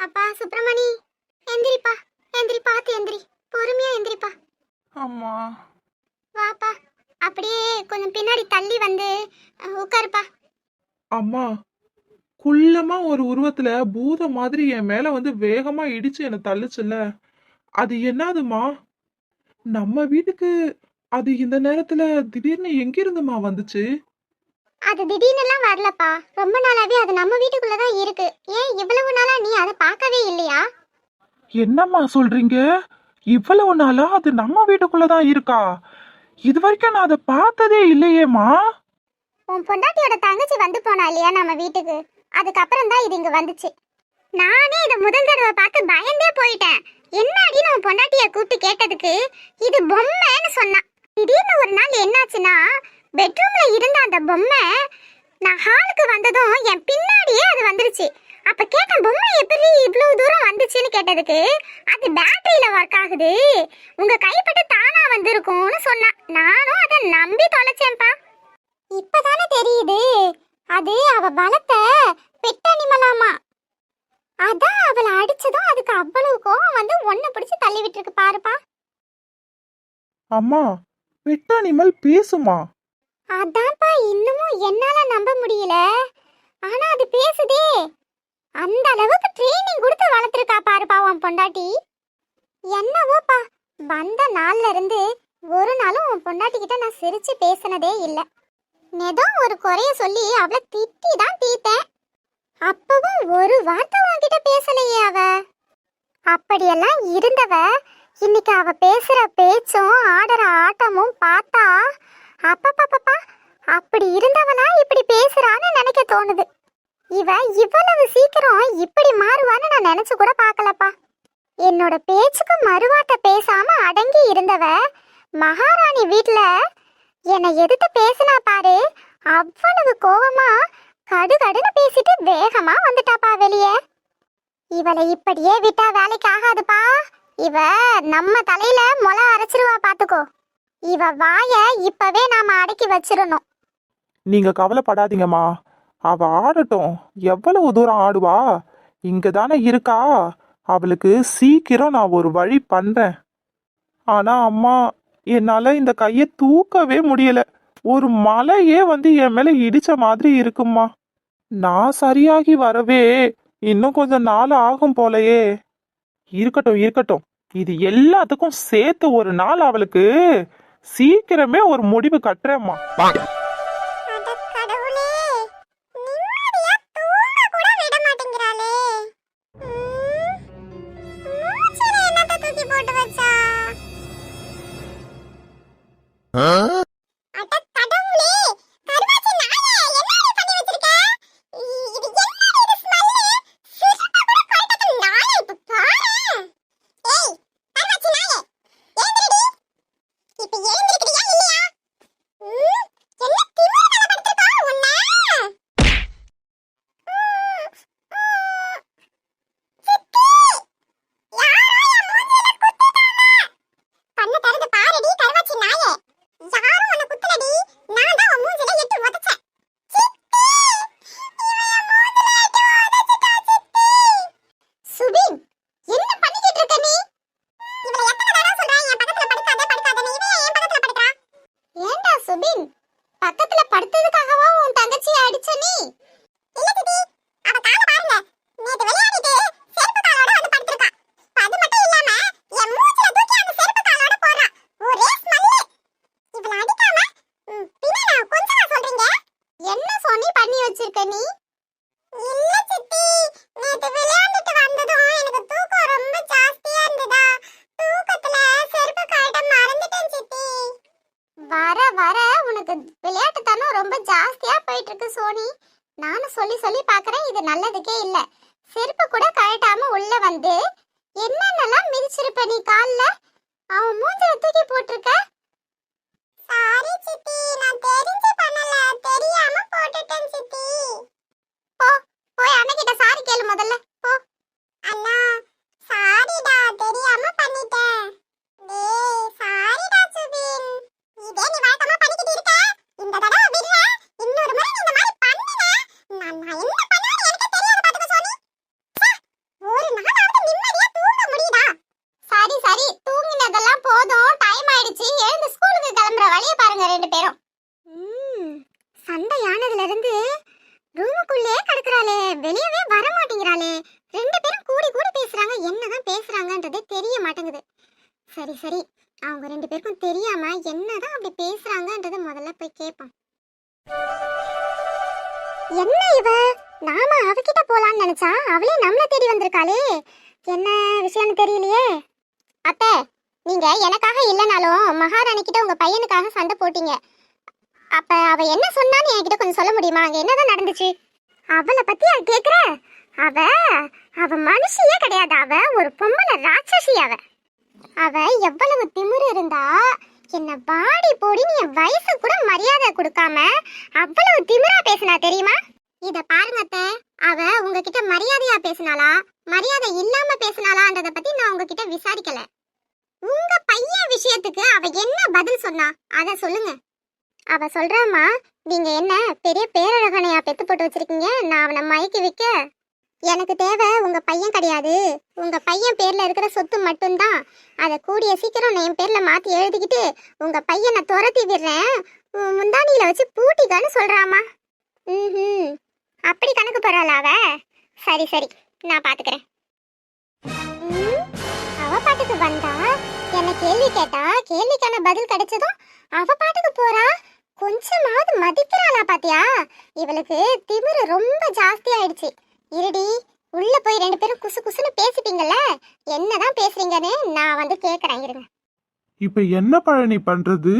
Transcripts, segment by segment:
அப்பா சுப்பிரமணி எந்திரிப்பா எந்திரி பார்த்து எந்திரி. பொறுமையா எந்திரிப்பா. அம்மா. வாப்பா அப்படியே கொஞ்சம் பின்னாடி தள்ளி வந்து உட்காருப்பா. அம்மா குள்ளமா ஒரு உருவத்துல பூதம் மாதிரி என் மேல வந்து வேகமா இடிச்சு என்னை தள்ளுச்சுல்ல. அது என்னதுமா நம்ம வீட்டுக்கு அது இந்த நேரத்துல திடீர்னு எங்கிருந்துமா வந்துச்சு? அது திடீர்னுலாம் வரலப்பா. ரொம்ப நாளாவே அது நம்ம வீட்டுக்குள்ள தான் இருக்கு. ஏன் இவ்வளவு நாளா நீ அதை பார்க்கவே இல்லையா? என்னம்மா சொல்றீங்க? இவ்வளவு நாளா அது நம்ம வீட்டுக்குள்ளதான் இருக்கா? இது வரைக்கும் நான் அதை பார்த்ததே இல்லையேம்மா. உன் பொண்டாட்டியோட தங்கச்சி வந்து போனா இல்லையா நம்ம வீட்டுக்கு? அதுக்கப்புறம் தான் இது இங்க வந்துச்சு. நானே இதை முதல் தடவை பார்த்து பயந்தே போயிட்டேன். என்னடின்னு உன் பொண்டாட்டிய கூப்பிட்டு கேட்டதுக்கு இது பொம்மைன்னு சொன்னான். திடீர்னு ஒரு நாள் என்னாச்சுன்னா பெட்ரூம்ல இருந்த அந்த பொம்மை நான் ஹாலுக்கு வந்ததும் என் பின்னாடியே அது வந்துருச்சு. அப்ப கேட்டேன் பொம்மை எப்படி இவ்வளவு தூரம் வந்துச்சுன்னு கேட்டதுக்கு அது பேட்டரியில ஒர்க் ஆகுது. உங்க கைப்பட்டு தானா வந்திருக்கும்னு சொன்னான் நானும் அதை நம்பி தொலைச்சேன்ப்பா. இப்பதானே தெரியுது அது அவ பலத்தை பெட் அனிமலாமா அதான் அவளை அடிச்சதும் அதுக்கு அவ்வளவு கோவம் வந்து ஒன்ன பிடிச்சு தள்ளி விட்டுருக்கு பாருப்பா. அம்மா பெட் அனிமல் பேசுமா? அதான்ப்பா இன்னமும் என்னால நம்ப முடியல. ஆனா அது பேசுதே. அந்த அளவுக்கு ட்ரைனிங் கொடுத்து வளர்த்துருக்கா பாருப்பா உன் பொண்டாட்டி. என்னவோப்பா வந்த நாள்ல இருந்து ஒரு நாளும் உன் பொண்டாட்டி கிட்ட நான் சிரிச்சு பேசினதே இல்லை. ஏதோ ஒரு குறைய சொல்லி அவளை திட்டி தான் தீத்தேன் அப்பவும் ஒரு வார்த்தை உன்கிட்ட பேசலையே அவ. அப்படியெல்லாம் இருந்தவ இன்னைக்கு அவ பேசுற பேச்சும் ஆடுற ஆட்டமும் பார்த்தா அப்பப்பப்பப்பா அப்படி இருந்தவனா இப்படி பேசுறான்னு நினைக்க தோணுது. இவ இவ்வளவு சீக்கிரம் இப்படி மாறுவான்னு நான் நினைச்சு கூட பார்க்கலப்பா. என்னோட பேச்சுக்கு மறுவாட்ட பேசாம அடங்கி இருந்தவ மகாராணி வீட்ல என்னை எதிர்த்து பேசினா பாரு அவ்வளவு கோவமா கடுகடுன்னு பேசிட்டு வேகமா வந்துட்டாப்பா வெளியே. இவளை இப்படியே விட்டா வேலைக்கு ஆகாதுப்பா. இவ நம்ம தலையில முளை அரைச்சிருவா பாத்துக்கோ. இவ வாய இப்பவே நாம அடக்கி வச்சிரணும். நீங்க கவலைப்படாதீங்கம்மா. அவ ஆடட்டும். எவ்வளவு தூரம் ஆடுவா? இங்க தானே இருக்கா? அவளுக்கு சீக்கிரம் நான் ஒரு வழி பண்றேன். ஆனா அம்மா என்னால இந்த கையை தூக்கவே முடியல. ஒரு மலையே வந்து என் மேல இடிச்ச மாதிரி இருக்கும்மா. நான் சரியாகி வரவே இன்னும் கொஞ்சம் நாள் ஆகும் போலயே. இருக்கட்டும் இருக்கட்டும். இது எல்லாத்துக்கும் சேர்த்து ஒரு நாள் அவளுக்கு. சீக்கிரமே ஒரு முடிவு கட்டுறேம்மா. அட சொல்லி சொல்லி பார்க்கறேன் இது நல்லதுக்கே இல்ல. செருப்பு கூட கழட்டாம உள்ள வந்து என்னென்னலாம் மிதிச்சிருப்ப நீ கால்ல? அவன் மூஞ்சில தூக்கி போட்டிருக்க? சாரி சித்தி நான் தெரிஞ்சு பண்ணல. தெரியாம போட்டுட்டேன் சித்தி. போ போய் அண்ணகிட்ட சாரி கேளு முதல்ல. போ. அண்ணா சாரிடா தெரியாம பண்ணிட்டேன் டேய் சாரிடா சுபின் இதே நீ வழக்கமா பண்ணிக்கிட்டு இருக்க இந்த தடவை விடுற இன்னொரு முறை நீ இந்த மாதிரி பண்ணுன நான் நான் என்ன பண்ணுவேன்னு எனக்கு தெரியாது பாத்துக்க சோனி ச்சே, ஒரு இருக்காளே வெளியவே வர மாட்டேங்கிறாளே ரெண்டு பேரும் கூடி கூடி பேசுறாங்க என்னதான் பேசுறாங்கன்றதே தெரிய மாட்டேங்குது. சரி சரி. அவங்க ரெண்டு பேருக்கும் தெரியாம என்னதான் அப்படி பேசுறாங்கன்றத முதல்ல போய் கேட்போம் என்ன இவ? நாம அவகிட்ட போலான்னு நினைச்சா அவளே நம்மள தேடி வந்திருக்காளே. என்ன விஷயம்னு தெரியலையே? அத்தை நீங்க எனக்காக இல்லைனாலும் மகாராணி கிட்ட உங்க பையனுக்காக சண்டை போட்டீங்க. அப்ப அவ என்ன சொன்னான்னு என்கிட்ட கொஞ்சம் சொல்ல முடியுமா? அங்க என்னதான் நடந்துச்சு? அவளை பத்தி கேக்குற? அவ அவ மனுஷியே கிடையாது. அவ ஒரு பொம்பளை ராட்சசி அவ. அவ எவ்வளவு திமிரு இருந்தா என்ன பாடி போடின்னு என் வயசு கூட மரியாதை கொடுக்காம அவ்வளவு திமிரா பேசினா தெரியுமா? இத பாருங்க அத்தை. அவ உங்ககிட்ட மரியாதையா பேசினாளா? மரியாதை இல்லாம பேசினாளான்றத பத்தி நான் உங்ககிட்ட விசாரிக்கல. உங்க பையன் விஷயத்துக்கு அவ என்ன பதில் சொன்னா? அத சொல்லுங்க. அவ சொல்றாமா நீங்க என்ன பெரிய பேரழகனையா பெத்து போட்டு வச்சிருக்கீங்க? நான் அவனை மயக்கி வைக்க எனக்கு தேவை உங்க பையன் கிடையாது. உங்க பையன் பேர்ல இருக்கிற சொத்து மட்டும்தான். அதை கூடிய சீக்கிரம் நான் என் பேர்ல மாத்தி எழுதிக்கிட்டு உங்க பையனை துரத்தி விடுறேன். முந்தானியில வச்சு பூட்டிக்கான்னு சொல்றாமா ம் அப்படி கணக்கு போறாளா அவ? சரி சரி. நான் பாத்துக்கிறேன். அவ பாட்டுக்கு வந்தா? என்ன கேள்வி கேட்டா? கேள்விக்கான பதில் கிடைச்சதும் அவ பாட்டுக்கு போறா? கொஞ்சமாவது மதிக்கிறாளா பாத்தியா? இவளுக்கு திமிரு ரொம்ப ஜாஸ்தி ஆயிடுச்சு. இருடி உள்ள போய் ரெண்டு பேரும் குசு குசுன்னு பேசிட்டீங்கல்ல என்னதான் பேசுறீங்கன்னு நான் வந்து கேக்குறேன் இருங்க. இப்ப என்ன பழனி பண்றது?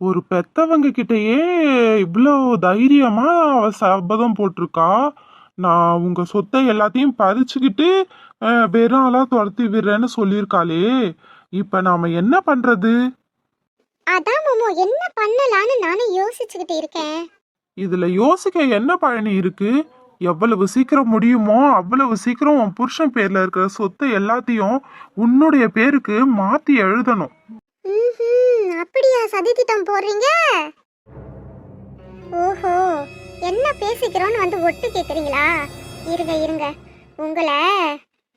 ஒரு பெத்தவங்க கிட்டயே இவ்வளோ தைரியமா அவ சபதம் போட்டிருக்கா. நான் உங்க சொத்தை எல்லாத்தையும் பறிச்சுக்கிட்டு வெறும் ஆளா துரத்தி விடுறேன்னு சொல்லியிருக்காளே. இப்ப நாம என்ன பண்றது? அதான் மோமோ என்ன பண்ணலான்னு நானும் யோசிச்சுக்கிட்டு இருக்கேன். இதுல யோசிக்க என்ன பழனி இருக்கு? எவ்வளவு சீக்கிரம் முடியுமோ அவ்வளவு சீக்கிரம் உன் புருஷன் பேர்ல இருக்கிற சொத்து எல்லாத்தையும் உன்னுடைய பேருக்கு மாத்தி எழுதணும். அப்படியா சதி திட்டம் போடுறீங்க? ஓஹோ என்ன பேசிக்கிறோன்னு வந்து ஒட்டு கேக்குறீங்களா? இருங்க இருங்க. உங்களை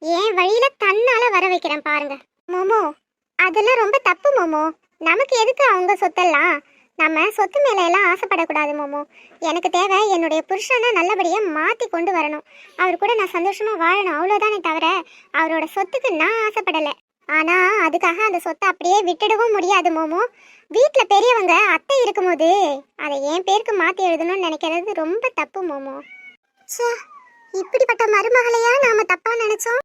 என் வழியில தன்னால வர வைக்கிறேன் பாருங்க. மோமோ அதெல்லாம் ரொம்ப தப்பு மோமோ. நமக்கு எதுக்கு அவங்க சொத்தெல்லாம்? நம்ம சொத்து மேல எல்லாம் ஆசைப்படக்கூடாது மோமோ. எனக்கு தேவை என்னுடைய புருஷனை நல்லபடியாக மாற்றி கொண்டு வரணும். அவர் கூட நான் சந்தோஷமாக வாழணும். அவ்வளோதானே தவிர அவரோட சொத்துக்கு நான் ஆசைப்படலை. ஆனால் அதுக்காக அந்த சொத்தை அப்படியே விட்டுடவும் முடியாது மோமோ. வீட்டில் பெரியவங்க அத்தை இருக்கும்போது அதை என் பேருக்கு மாற்றி எழுதணும்னு நினைக்கிறது ரொம்ப தப்பு மோமோ. சே இப்படிப்பட்ட மருமகளையா நாம தப்பா நினைச்சோம்?